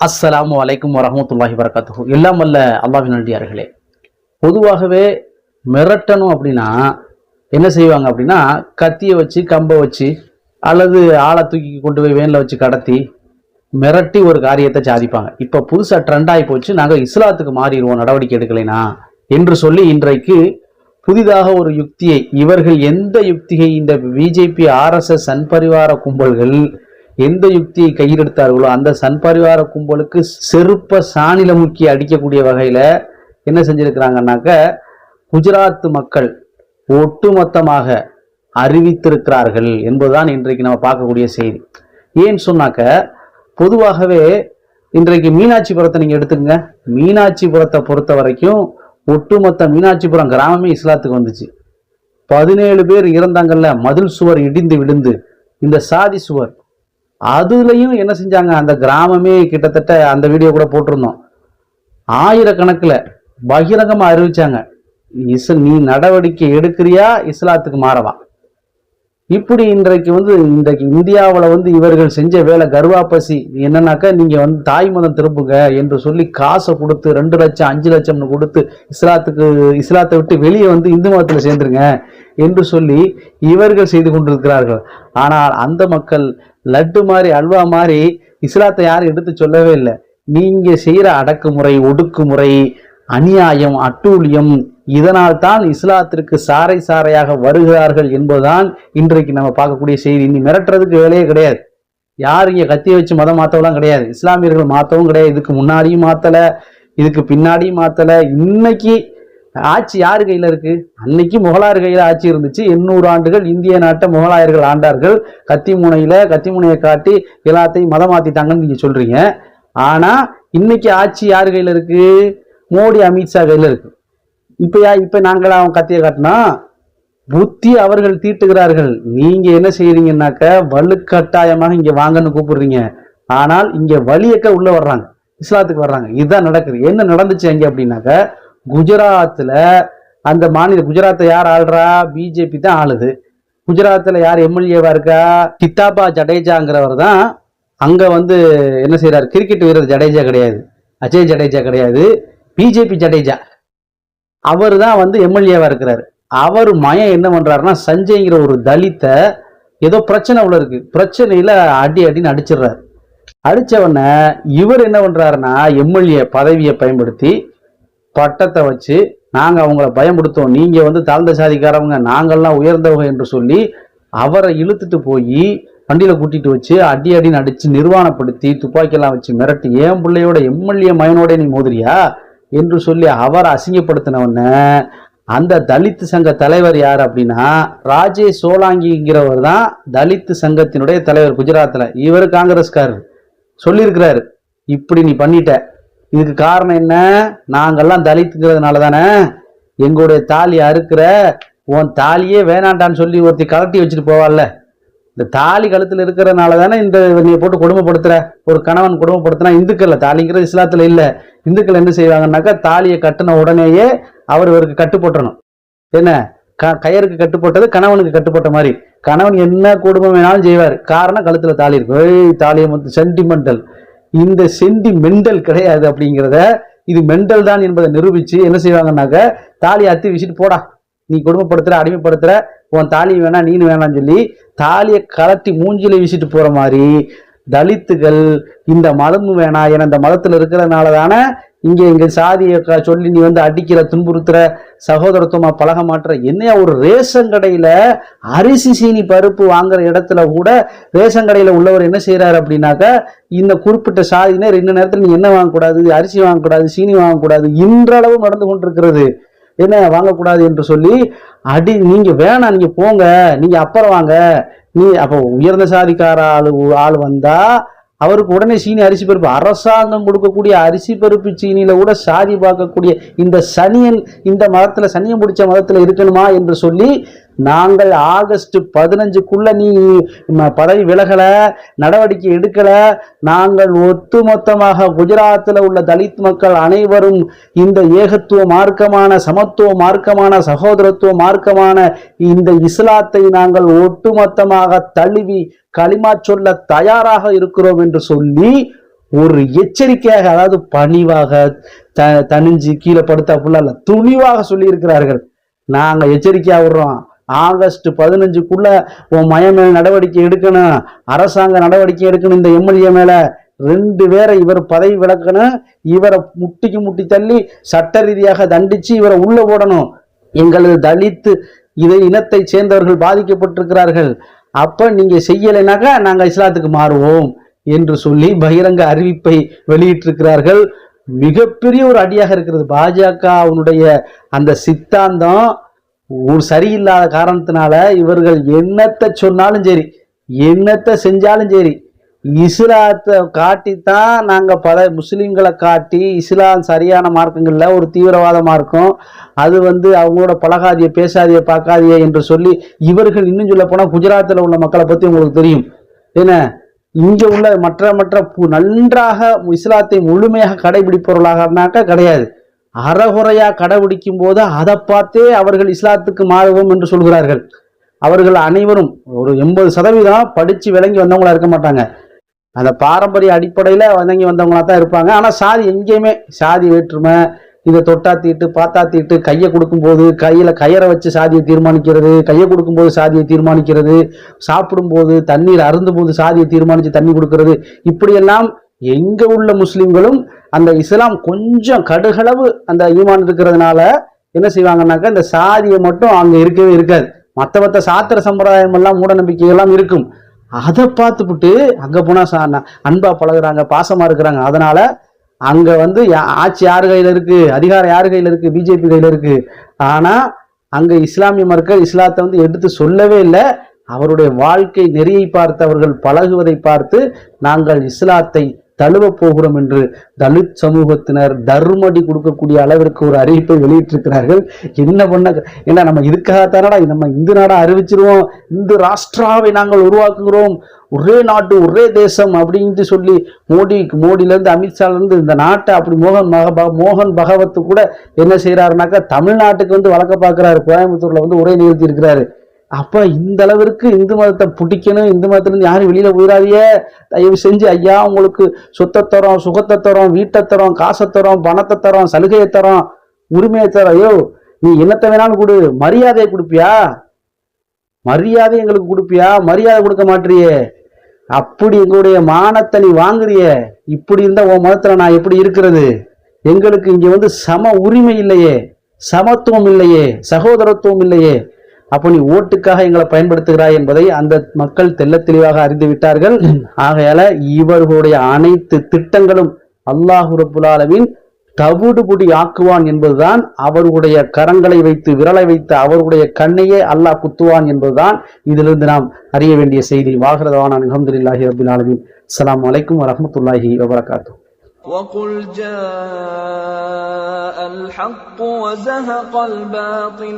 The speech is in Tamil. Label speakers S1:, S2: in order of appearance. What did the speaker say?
S1: அஸ்ஸலாமு அலைக்கும் வரமத்துல்லாஹி வரகாத்து எல்லாம் வல்ல அல்லாஹின் நன்றியார்களே பொதுவாகவே மிரட்டணும் அப்படின்னா என்ன செய்வாங்க அப்படின்னா கத்தியை வச்சு கம்பை வச்சு அல்லது ஆளை தூக்கி கொண்டு போய் வேனில் வச்சு கடத்தி மிரட்டி ஒரு காரியத்தை சாதிப்பாங்க. இப்போ புதுசாக ட்ரெண்ட் ஆகி போச்சு நாங்கள் இஸ்லாத்துக்கு மாறிடுவோம் நடவடிக்கை எடுக்கலைனா என்று சொல்லி இன்றைக்கு புதிதாக ஒரு யுக்தியை இவர்கள் எந்த யுக்தியை இந்த பிஜேபி ஆர்எஸ்எஸ் சன்பரிவார கும்பல்கள் எந்த யுக்தியை கையிலெடுத்தார்களோ அந்த சன்பரிவார கும்பலுக்கு செருப்ப சாணில முக்கி அடிக்கக்கூடிய வகையில் என்ன செஞ்சிருக்கிறாங்கன்னாக்க குஜராத் மக்கள் ஒட்டுமொத்தமாக அறிவித்திருக்கிறார்கள் என்பதுதான் இன்றைக்கு நம்ம பார்க்கக்கூடிய செய்தி. ஏன்னு சொன்னாக்க பொதுவாகவே இன்றைக்கு மீனாட்சிபுரத்தை நீங்கள் எடுத்துக்கங்க. மீனாட்சிபுரத்தை பொறுத்த வரைக்கும் ஒட்டுமொத்த மீனாட்சிபுரம் கிராமமே இஸ்லாத்துக்கு வந்துச்சு. பதினேழு பேர் இறந்தாங்கல்ல மதில் சுவர் இடிந்து விழுந்து. இந்த சாதி சுவர் அதுலயும் என்ன செஞ்சாங்க? அந்த கிராமமே கிட்டத்தட்ட அந்த வீடியோ கூட போட்டிருந்தோம். ஆயிரக்கணக்கில் பகிரங்கமா அறிவிச்சாங்க. இஸ் நீ நடவடிக்கை எடுக்கிறியா? இஸ்லாத்துக்கு மாறவா? இப்படி இன்றைக்கு வந்து இன்றைக்கு இந்தியாவில் வந்து இவர்கள் செஞ்ச வேலை கர்வாப்பசி என்னன்னாக்கா நீங்க வந்து தாய் மதம் திரும்புங்க என்று சொல்லி காசை கொடுத்து ரெண்டு லட்சம் அஞ்சு லட்சம்னு கொடுத்து இஸ்லாத்துக்கு இஸ்லாத்தை விட்டு வெளியே வந்து இந்து மதத்தில் சேர்ந்துருங்க. என்று சொல்லி இவர்கள் செய்து கொண்டிருக்கிறார்கள். ஆனால் அந்த மக்கள் லட்டு மாதிரி அல்வா மாதிரி இஸ்லாத்தை யாரும் எடுத்து சொல்லவே இல்லை. நீங்க செய்கிற அடக்குமுறை ஒடுக்குமுறை அநியாயம் அட்டூழியம் இதனால் தான் இஸ்லாத்திற்கு சாறை சாறையாக வருகிறார்கள் என்பதுதான் இன்றைக்கு நம்ம பார்க்கக்கூடிய செய்தி. இனி மிரட்டுறதுக்கு வேலையே கிடையாது. யார் இங்கே கத்தி வச்சு மதம் மாற்றவெல்லாம் கிடையாது. இஸ்லாமியர்கள் மாற்றவும் கிடையாது. இதுக்கு முன்னாடியும் மாற்றலை இதுக்கு பின்னாடியும் மாற்றலை இன்னைக்கு ஆட்சி யார் கையில இருக்கு? அன்னைக்கு முகலாயர் கையில ஆட்சி இருந்துச்சு. எண்ணூறு ஆண்டுகள் இந்திய நாட்டை முகலாயர்கள் ஆண்டார்கள். கத்தி முனையில கத்தி முனையை காட்டி எல்லாத்தையும் மதம் மாத்திட்டாங்கன்னு நீங்க சொல்றீங்க. ஆனா இன்னைக்கு ஆட்சி யார் கையில இருக்கு? மோடி அமித்ஷா கையில இருக்கு. இப்ப யா இப்ப நாங்களா அவன் கத்தியை காட்டினா? புத்தி அவர்கள் தீட்டுகிறார்கள். நீங்க என்ன செய்யறீங்கன்னாக்க வலுக்கட்டாயமாக இங்க வாங்கன்னு கூப்பிடுறீங்க. ஆனால் இங்க வலியக்க உள்ள வர்றாங்க. இஸ்லாத்துக்கு வர்றாங்க. இதுதான் நடக்குது. என்ன நடந்துச்சு அங்கே அப்படின்னாக்க குஜராத்தில் அந்த மாநில குஜராத்தை யார் ஆள்றா? பிஜேபி தான் ஆளுது. குஜராத்தில் யார் எம்எல்ஏவா இருக்கா? கித்தாபா ஜடேஜாங்கிறவர் தான் அங்கே வந்து என்ன செய்கிறார் கிரிக்கெட் வீரர் ஜடேஜா கிடையாது. அஜய் ஜடேஜா கிடையாது. பிஜேபி ஜடேஜா. அவர் தான் வந்து எம்எல்ஏவா இருக்கிறார். அவர் மயம் என்ன பண்ணுறாருன்னா சஞ்சய்ங்கிற ஒரு தலித்தை ஏதோ பிரச்சனை உள்ள இருக்கு. பிரச்சனையில் அடி அடின்னு அடிச்சிடுறாரு. அடிச்சவன இவர் என்ன பண்ணுறாருன்னா எம்எல்ஏ பதவியை பயன்படுத்தி பட்டத்தை வச்சு நாங்கள் அவங்கள பயன்படுத்தோம் நீங்கள் வந்து தாழ்ந்த சாதிக்காரவங்க நாங்கள்லாம் உயர்ந்தவங்க என்று சொல்லி அவரை இழுத்துட்டு போய் வண்டியில் கூட்டிட்டு வச்சு அடி அடின்னு அடித்து நிர்வாணப்படுத்தி துப்பாக்கியெல்லாம் வச்சு மிரட்டி ஏன் பிள்ளையோட எம்எல்ஏ மயனோட நீ மோதிரியா? என்று சொல்லி அவரை அசிங்கப்படுத்தினவன அந்த தலித்து சங்க தலைவர் யார் அப்படின்னா ராஜேஷ் சோலாங்கிங்கிறவர் தான் தலித்து சங்கத்தினுடைய தலைவர் குஜராத்தில் இவர் காங்கிரஸ்காரர். சொல்லியிருக்கிறாரு இப்படி நீ பண்ணிட்ட. இதுக்கு காரணம் என்ன? நாங்கெல்லாம் தலித்துங்கிறதுனால தானே எங்களுடைய தாலி அறுக்கிற உன் தாலியே வேணாண்டான்னு சொல்லி ஒருத்தி கலட்டி வச்சுட்டு போவாள்ல. இந்த தாலி கழுத்தில் இருக்கிறதுனால தானே இந்த நீ போட்டு கொடுமைப்படுத்துகிற ஒரு கணவன் கொடுமைப்படுத்தினா இந்துக்கள் தாலிங்கிறது இஸ்லாத்தில் இல்லை. இந்துக்கள் என்ன செய்வாங்கன்னாக்கா தாலியை கட்டின உடனேயே அவர் இவருக்கு கட்டு போட்டணும் என்ன? க கயருக்கு கட்டுப்பட்டது கணவனுக்கு கட்டுப்பட்ட மாதிரி. கணவன் என்ன குடும்பம் வேணாலும் செய்வார். காரணம் கழுத்தில் தாலி இருக்கும் ஏய் தாலியை மொத்தம் சென்டிமெண்டல் இந்த செண்டி மெண்டல் கிடையாது அப்படிங்கிறத இது மெண்டல் தான் என்பதை நிரூபித்து என்ன செய்வாங்கன்னாக்க தாலியை அத்து வீசிட்டு போடா. நீ கொடுமைப்படுத்துற அடிமைப்படுத்துற உன் தாலி வேணாம் நீனு வேணாம்னு சொல்லி தாலியை கலட்டி மூஞ்சில வீசிட்டு போகிற மாதிரி தலித்துகள் இந்த மதம் வேணாம் ஏன்னா இந்த மதத்தில் இருக்கிறதுனால தானே இங்கே இங்கே சாதியை சொல்லி நீ வந்து அடிக்கிற துன்புறுத்துற சகோதரத்துவமாக பழக மாட்டுற என்னையா ஒரு ரேஷன் கடையில் அரிசி சீனி பருப்பு வாங்குற இடத்துல கூட ரேஷன் கடையில் உள்ளவர் என்ன செய்கிறாரு அப்படின்னாக்க இந்த குறிப்பிட்ட சாதியினர் இன்ன நேரத்தில் நீ என்ன வாங்கக்கூடாது அரிசி வாங்கக்கூடாது சீனி வாங்கக்கூடாது இன்றளவு நடந்து கொண்டிருக்கிறது. என்ன வாங்கக்கூடாது என்று சொல்லி அடி நீங்கள் வேணாம் நீங்கள் போங்க நீங்கள் அப்புறம் வாங்க. நீ அப்போ உயர்ந்த சாதிக்கார ஆள் ஆள் வந்தால் அவருக்கு உடனே சீனி அரிசி பருப்பு. அரசாங்கம் கொடுக்கக்கூடிய அரிசி பருப்பு சீனியில கூட சாதி பார்க்கக்கூடிய இந்த சனியன் இந்த மதத்தில் சனியம் பிடிச்ச மதத்தில் இருக்கணுமா என்று சொல்லி நாங்கள் ஆகஸ்ட் பதினஞ்சுக்குள்ள நீ பதவி விலகல நடவடிக்கை எடுக்கல. நாங்கள் ஒட்டுமொத்தமாக குஜராத்தில் உள்ள தலித் மக்கள் அனைவரும் இந்த ஏகத்துவ மார்க்கமான சமத்துவ மார்க்கமான சகோதரத்துவ மார்க்கமான இந்த இஸ்லாத்தை நாங்கள் ஒட்டுமொத்தமாக தழுவி களிமா சொல்ல தயாராக இருக்கிறோம் என்று சொல்லி ஒரு எச்சரிக்கையாக அதாவது பணிவாக த தனிஞ்சு கீழே படுத்தா புள்ள துணிவாக சொல்லி இருக்கிறார்கள் நாங்க எச்சரிக்கையா விடுறோம். ஆகஸ்ட் பதினஞ்சுக்குள்ள உன் மயம் மேல் நடவடிக்கை எடுக்கணும். அரசாங்க நடவடிக்கை எடுக்கணும் இந்த எம்எல்ஏ மேல. ரெண்டு பேரை இவர் பதவி விலக்கணும். இவரை முட்டிக்கு முட்டி தள்ளி சட்ட ரீதியாக தண்டிச்சு இவரை உள்ள போடணும். எங்களது தலித்து இதை இனத்தை சேர்ந்தவர்கள் பாதிக்கப்பட்டிருக்கிறார்கள். அப்ப நீங்க செய்யலைனாக்கா நாங்க இஸ்லாத்துக்கு மாறுவோம் என்று சொல்லி பகிரங்க அறிவிப்பை வெளியிட்டிருக்கிறார்கள். மிகப்பெரிய ஒரு அடியாக இருக்கிறது பாஜக அவனுடைய அந்த சித்தாந்தம். ஒரு சரியில்லாத காரணத்தினால இவர்கள் என்னத்தை சொன்னாலும் சரி என்னத்தை செஞ்சாலும் சரி இஸ்லாத்தை காட்டித்தான் நாங்கள் பல முஸ்லீம்களை காட்டி இஸ்லாம் சரியான மார்க்கங்களில் ஒரு தீவிரவாதமாக இருக்கும். அது வந்து அவங்களோட பழகாதிய பேசாதிய பார்க்காதிய என்று சொல்லி இவர்கள் இன்னும் சொல்ல போனால் குஜராத்தில் உள்ள மக்களை பற்றி உங்களுக்கு தெரியும். என்ன? இங்கே உள்ள மற்ற மற்ற பு- நன்றாக இஸ்லாத்தை முழுமையாக கடைபிடிப்பவர்களாகனாக்கா கிடையாது. அறகுறையா கடைபிடிக்கும் போது அதை பார்த்தே அவர்கள் இஸ்லாத்துக்கு மாறுவோம் என்று சொல்கிறார்கள். அவர்கள் அனைவரும் ஒரு எண்பது சதவீதம் படித்து விளங்கி வந்தவங்களா இருக்க மாட்டாங்க. அந்த பாரம்பரிய அடிப்படையில் வந்தங்கி வந்தவங்களா தான் இருப்பாங்க. ஆனால் சாதி எங்கேயுமே சாதி வேற்றுமை இதை தொட்டா தீட்டு பார்த்தா தீட்டு கையை கொடுக்கும்போது கையில் கயரை வச்சு சாதியை தீர்மானிக்கிறது கையை கொடுக்கும்போது சாதியை தீர்மானிக்கிறது சாப்பிடும்போது தண்ணீர் அருந்தும்போது சாதியை தீர்மானித்து தண்ணி கொடுக்கறது இப்படியெல்லாம் எங்கே உள்ள முஸ்லீம்களும் அந்த இஸ்லாம் கொஞ்சம் கடுகளவு அந்த ஈமான் இருக்கிறதுனால என்ன செய்வாங்கன்னாக்கா இந்த சாதியை மட்டும் அங்கே இருக்கவே இருக்காது. மற்ற மற்ற சாத்திர சம்பிரதாயம் எல்லாம் மூட எல்லாம் இருக்கும். அதை பார்த்துப்புட்டு அங்கே போனால் சா- அன்பாக பழகுறாங்க பாசமாக இருக்கிறாங்க. அதனால் அங்கே வந்து யா- ஆட்சி யார் கையில் இருக்குது அதிகாரம் யார் கையில் இருக்குது பிஜேபி கையில் இருக்குது ஆனால் அங்கே இஸ்லாமிய மக்கள் இஸ்லாத்தை வந்து எடுத்து சொல்லவே இல்லை. அவருடைய வாழ்க்கை நெறியை பார்த்து அவர்கள் பழகுவதை பார்த்து நாங்கள் இஸ்லாத்தை தழுவ போகிறோம் என்று தலித் சமூகத்தினர் தர்மடி கொடுக்கக்கூடிய அளவிற்கு ஒரு அறிவிப்பை வெளியிட்டிருக்கிறார்கள். என்ன பண்ண ஏன்னா நம்ம இதுக்காகத்தானடா நம்ம இந்து நாடா அறிவிச்சிருவோம். இந்து ராஷ்டிராவை நாங்கள் உருவாக்குகிறோம். ஒரே நாட்டு ஒரே தேசம் அப்படின்ட்டு சொல்லி மோடி மோடியிலேருந்து அமித்ஷாலேருந்து இந்த நாட்டை அப்படி மோகன் மக மோகன் பகவத்து கூட என்ன செய்கிறாருனாக்கா தமிழ்நாட்டுக்கு வந்து வழக்க பார்க்குறாரு. கோயம்புத்தூரில் வந்து உரை நிறுத்தி இருக்கிறாரு அப்போ இந்த அளவிற்கு இந்து மதத்தை பிடிக்கணும் இந்து மதத்துலேருந்து யாரும் வெளியில போயிடாதியே தயவு செஞ்சு ஐயா உங்களுக்கு சொத்தை தரோம் சுகத்தை தரோம் வீட்டை தரோம் காசை தரோம் பணத்தை தரோம் சலுகையை தரோம் உரிமையை தரோம். ஐயோ நீ என்னத்தை வேணாலும் கொடு. மரியாதையை கொடுப்பியா? மரியாதை எங்களுக்கு கொடுப்பியா? மரியாதை கொடுக்க மாட்டியே அப்படி எங்களுடைய மானத்தை நீ வாங்குறிய. இப்படி இருந்தா உன் மதத்துல நான் எப்படி இருக்கிறது? எங்களுக்கு இங்க வந்து சம உரிமை இல்லையே. சமத்துவம் இல்லையே. சகோதரத்துவம் இல்லையே. அப்போ நீ ஓட்டுக்காக எங்களை பயன்படுத்துகிறாய் என்பதை அந்த மக்கள் தெள்ளத் தெளிவாக அறிந்து விட்டார்கள் ஆகையால இவர்களுடைய அனைத்து திட்டங்களும் அல்லாஹு ரப்புல் ஆலமீன் தவிடுபுடி ஆக்குவான் என்பதுதான் அவர்களுடைய கரங்களை வைத்து விரலை வைத்து அவர்களுடைய கண்ணையே அல்லாஹ் குத்துவான் என்பதுதான் இதிலிருந்து நாம் அறிய வேண்டிய செய்தி வாகரதவான அலமதுல்லாஹி ரபில் ஆலமீன் அஸ்ஸலாமு அலைக்கும் வரஹ்மத்துல்லாஹி வபரகாத்து
S2: وقل جاء الحق وزهق الباطل